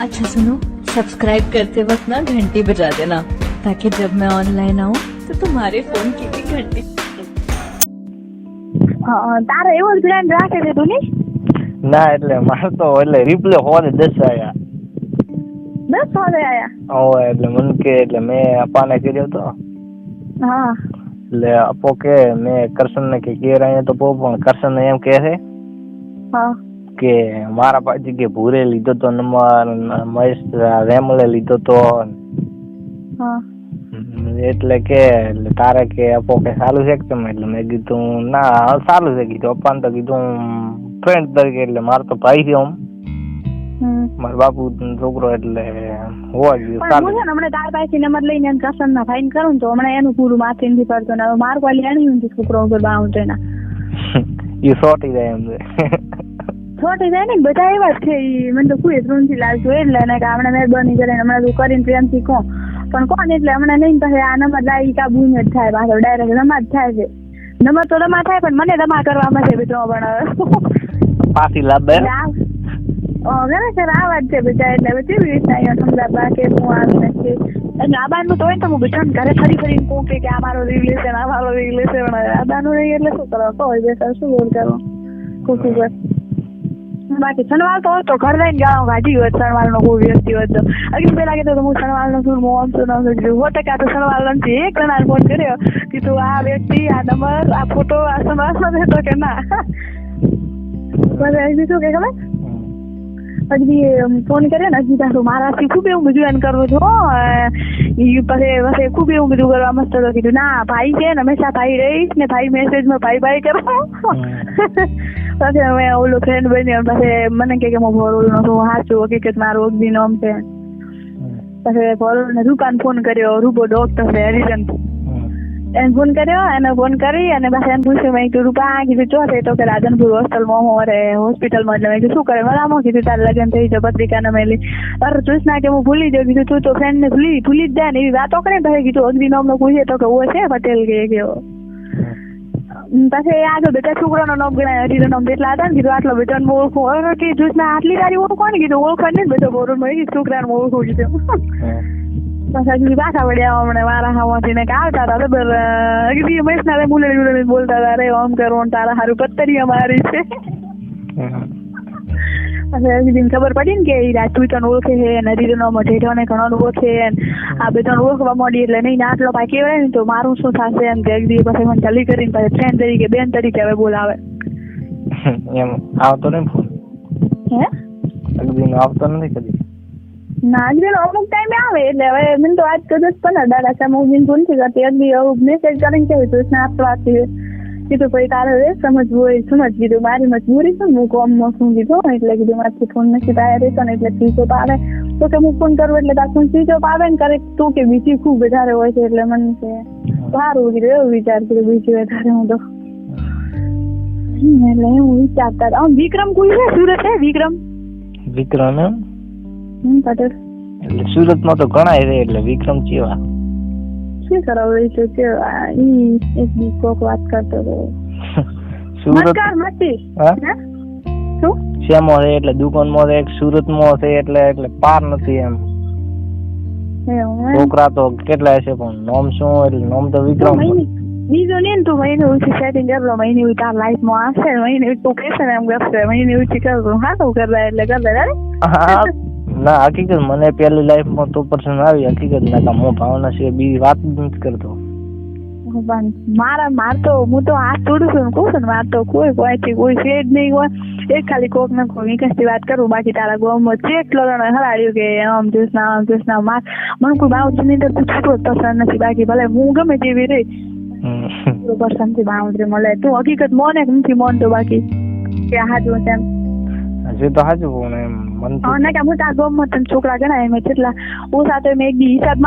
अच्छा सुनो सब्सक्राइब करते वक्त ना घंटी बजा देना ताकि जब मैं ऑनलाइन आऊँ तो तुम्हारे फोन की भी घंटी હા, તારે એવો જ પ્લાન રાખે છે તું ની ના એટલે મારે તો એટલે રિપ્લે હોવાને દસ આયા દસ વાગે આયા હવે એટલે મને કે એટલે મેં અપાને કર્યો તો હા એટલે અપો કે મેં કરશનને કે ઘેર અહીંયા તો બહુ પણ કરશન એમ કહે છે હા કે મારા પાછી કે ભૂરે લીધો તો નંબર મહેશ રેમલે લીધો તો. એટલે કે તારે કે અપો કે સારું છે કે તમે એટલે મેં કીધું ના સારું છે. કીધું અપ્પાને તો કીધું ફ્રેન્ડ તરીકે એટલે મારો તો ભાઈ છે આમ. હમ. બાપુ છોકરો એટલે હોવા જોઈએ સારું. છે હમણાં તાર પાસેથી નંબર લઈને કસન ના ફાઈન કરું તો હમણાં એનું પૂરું માથે નથી પડતો ને હવે મારું કોઈ લેણી નથી છોકરો ઉપર બાઉન્ડ એના એ સોટી જાય એમ છોટી જાય ને બધા એવા જ છે ઈ. મને તો કોઈ ત્રણથી લાગતું એટલે ને કે હમણાં મહેરબાની કરીને હમણાં તું કરીને પ્રેમથી કહો. પણ કોણ એટલે હમણાં નહીં પછી આ નંબર લાવી કાબુ જ થાય પાછો ડાયરેક્ટ રમા જ થાય છે. નંબર તો રમા થાય પણ મને રમા કરવામાં છે બીજો પણ પાછી લાભ ઘણા આ વાત છે બધા એટલે કેવી રીતના અહીંયા સમજાવવા કે હું આવી નથી એટલે આ બારનું તો હોય તો હું બધા ઘરે ફરી ફરીને કહું કે આ મારો રિલેશન આ મારો રિલેશન આ બારનું નહીં એટલે શું કરવા કહો બેસા શું બોલ કરો ખોટું કર બાકી સનવાલ તો તો ઘર લઈને ગાળો કાઢી હોત સનવાલ નો કોઈ વ્યક્તિ હોત તો. અગી પેલા કીધું તો હું સનવાલ નો શું હું તો ન કીધું હો ટકા તો સનવાલ નથી એક જણા ફોન કર્યો કીધું આ વ્યક્તિ આ નંબર આ ફોટો આ સનવાલ નો દેતો કે ના? પછી બીજું કે ખબર? પછી ફોન કર્યો ને હજી પાછું મારાથી ખૂબ એવું બધું એમ કરવું છું પછી ખૂબ એવું બધું કરવા મસ્ત કીધું ના ભાઈ છે ને હંમેશા ભાઈ રહીશ ને ભાઈ મેસેજમાં ભાઈ ભાઈ કરો. પછી અમે ઓલો ફ્રેન્ડ બની પાસે મને કે કે હું ભોરલ નો છું સાચું હકીકત મારું અગદી નામ છે. પછી ભોરલ ને રૂપાન ફોન કર્યો રૂપો ડોક્ટર છે હરિજન. એને ફોન કર્યો એને ફોન કરી અને પાછા એને પૂછ્યું મેં કીધું રૂપા કીધું ચો છે તો કે રાધનપુર હોસ્ટેલમાં હું અરે હોસ્પિટલમાં એટલે મેં કીધું શું કરે? બરાબર કીધું તારે લગ્ન થઈ જાય પત્રિકાને મેલી અરે ચૂસના કે હું ભૂલી જાઉં. કીધું તું તો ફ્રેન્ડ ને ભૂલી ભૂલી જ જાય ને. એવી વાતો કરે પછી કીધું અગ્નિ નામનો પૂછે તો કે ઓ છે પટેલ કે કેવો. પછી આગળ બધા છોકરાનો નામ ગણાય, હરીનો નામ જેટલા હતા ને કીધું, આટલો બધા ઓળખું. હવે કે જૂસના આટલી તારી ઓળખો ને, કીધું, ઓળખો ને, બધો બોરો મળી છોકરાને ઓળખો કીધું પાછા પાછા વળ્યા હમણાં વારા હામાંથી ને કે આવતા હતા બરાબર અગદી મહેશ ના મુલડી બોલતા હતા રે આમ કરો ને તારા હારું પત્તરી મારી છે. ખબર પડી ને કે ઈ રાજપૂતોને ઓળખે છે ને હરીનો મઢેઠોને ઘણો ઓળખે આ બધાને ઓળખવા મળી એટલે નહીં આટલો બાકી કહેવાય ને તો મારું શું થશે એમ કે દિવસ પછી મને ચાલી કરીને પછી ફ્રેન્ડ તરીકે બેન તરીકે હવે બોલાવે. એમ આવતો નહીં ફોન હે? અગદીનો આવતો નથી કદી? ના અગદી અમુક ટાઈમે આવે એટલે હવે મને તો આજ કદાચ પંદર દાડા સામે હું બિન ફોનથી કરતી અગદી મેસેજ કરીને કેવું તું સ્નેપ વાંચી કીધું પછી તારે રે સમજવું હોય સમજ કીધું. મારી મજબૂરી છે હું કોમમાં શું કીધું એટલે કીધું મારથી ફોન નથી તારે રહેતો ને એટલે ફીસો આવે. તો કે હું ફોન કરું એટલે તાર ફોન સ્વિચ ઓફ આવે ને કરે તું કે બીજી ખૂબ વધારે હોય છે એટલે મને કે સારું કીધું એવું વિચાર કર્યો બીજી વધારે હું તો. એટલે હું વિચારતા. આમ વિક્રમ કોઈ છે સુરત છે વિક્રમ? વિક્રમ એમ? પટેલ એટલે સુરતમાં તો ઘણા રે એટલે વિક્રમ ચેવા શું કરાવું છે કે ઈ એક કોક વાત કરતો હતો સુરત મસ્કાર હા? શું શેમો છે એટલે દુકાનમાં છે એક સુરતમાં છે એટલે એટલે પાર નથી એમ. છોકરા તો કેટલા હશે પણ નામ શું? એટલે નામ તો તું વિક્રમ બીજો ને તું મહિને ઓછી સેટિંગ કરલો મહિને ઓછી તાર લાઈફમાં આવશે મહિને તું કહેશે ને એમ કરશે મહિને ઓછી કરજો હા તું કરતા એટલે અરે હા ના હકીકત મને પેલી લાઈફમાં તો પર્સન આવી હકીકત ના કામ હું ભાવના સિવાય બીજી વાત નથી કરતો. મારા માર તો હું તો હાથ તોડું છું ને કહું છું ને માર તો કોઈ કોઈથી કોઈ છે જ નહીં હોય. એક ખાલી કોક ને કોઈ વિકાસથી વાત કરું બાકી તારા ગામમાં જેટલો જણો હલાડ્યું કે આમ જોશના આમ જોશના માર. મને કોઈ બાઉન્ડ્રી ની અંદર છૂટો જ પસંદ નથી બાકી ભલે હું ગમે તેવી રહી. પસંદથી બાઉન્ડ્રી મળે. તું હકીકત મોને નથી મોનતો બાકી. કે હાજુ જો એમ હજી તો હાજુ પણ એમ મન તો ના કે હું તાર તને છોકરા ગણાય મેં કેટલા હું સાથે મેં એક દી હિસાબ